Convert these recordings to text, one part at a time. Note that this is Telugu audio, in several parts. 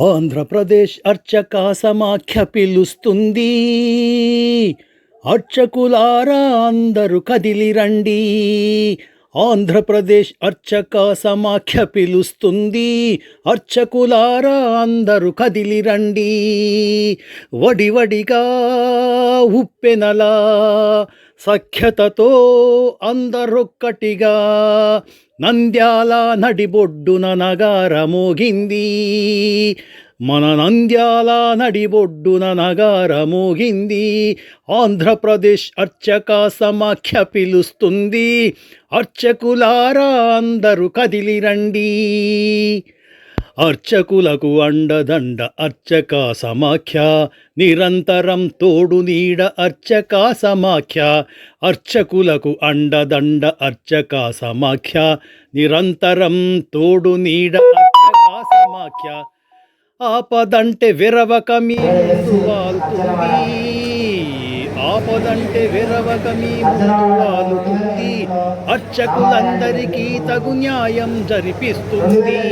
ఆంధ్రప్రదేశ్ అర్చక సమాఖ్య పిలుస్తుంది. అర్చకులారా అందరూ కదిలి రండి. ఆంధ్రప్రదేశ్ అర్చక సమాఖ్య పిలుస్తుంది. అర్చకులారా అందరూ కదిలి రండి. వడివడిగా ఉప్పెనలా సఖ్యతతో అందరొక్కటిగా నంద్యాల నడిబొడ్డున నగార మోగింది. మన నంద్యాల నడిబొడ్డున నగార మోగింది. ఆంధ్రప్రదేశ్ అర్చక సమాఖ్య పిలుస్తుంది. అర్చకులారా అందరూ కదిలిరండి అర్చకులకు అండదండ అర్చక సమాఖ్య నిరంతరం తోడు నీడ అర్చక సమాఖ్య అర్చకులకు అండదండ అర్చక సమాఖ్య నిరంతరం తోడు నీడ అర్చక సమాఖ్య ఆపదంటే విరవకమీ. ఆపదంటే వెరవక మీ ముందు అర్చకులందరికీ తగు న్యాయం జరిపిస్తుంది.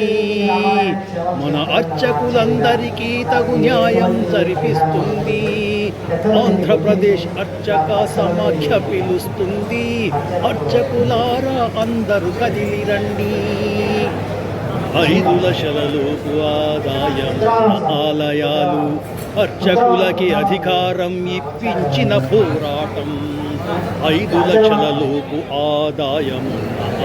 మన అర్చకులందరికీ తగు న్యాయం జరిపిస్తుంది. ఆంధ్రప్రదేశ్ అర్చక సమాఖ్య పిలుస్తుంది. అర్చకులారా అందరూ కదిలి రండి. ఐదు లక్షలలోపు ఆదాయం ఆలయాలు అర్చకులకి అధికారం ఇప్పించిన పోరాటం. ఐదు లక్షలలోపు ఆదాయం.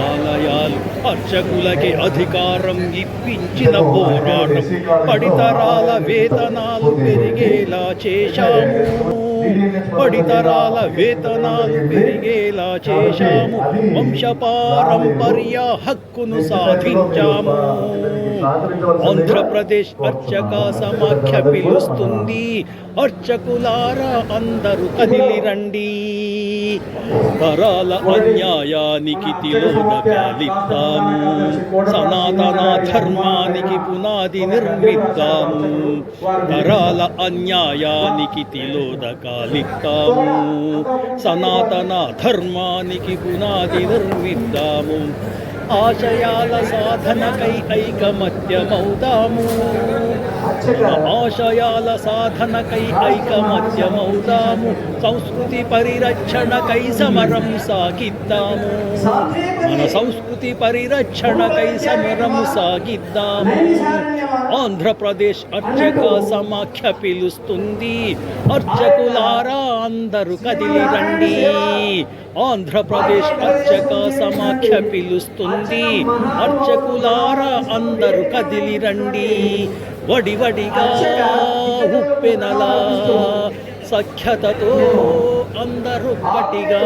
ఆలయాలు అర్చకులకి అధికారం ఇప్పించిన పోరాటం. పడితరాల వేతనాలు పెరిగేలా చేశాము. పడితరాల వేతనాలు పెరిగేలా చేశాము. వంశపారంపర్య హక్కును సాధించాము. ఆంధ్రప్రదేశ్ అర్చక సమాఖ్య పిలుస్తుంది. అర్చకులారా అందరూ కదిలిరండి తరాల అన్యాయానికి తిలోదకాలిద్దాము సనాతన ధర్మానికి పునాది నిర్మిద్దాము తరాల అన్యాయానికి తిలోదకాలిద్దాము సనాతన ధర్మానికి పునాది నిర్మిద్దాము. ఆశయాల సాధనకై ఐకమత్యమౌదాము ఆశయాల సాధనకై ఐకమత్యమౌదాము. సంస్కృతి పరిరక్షణకై సమరం సాగిద్దాము మన సంస్కృతి పరిరక్షణకై సమరం సాగిద్దాము ఆంధ్రప్రదేశ్ అర్చక సమాఖ్య పిలుస్తుంది. అర్చకులారా అందరూ కదిలి రండి ఆంధ్రప్రదేశ్ అర్చక సమాఖ్య పిలుస్తుంది. రండి అర్చకులార అందరు కదిలి రండి వడివడిగా ఉప్పెనలా సఖ్యతతో అందరు ఒక్కటిగా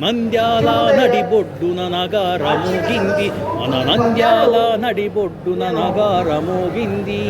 నంద్యాల నడిబొడ్డున నగార మోగింది మన నంద్యాల నడిబొడ్డున నగార మోగింది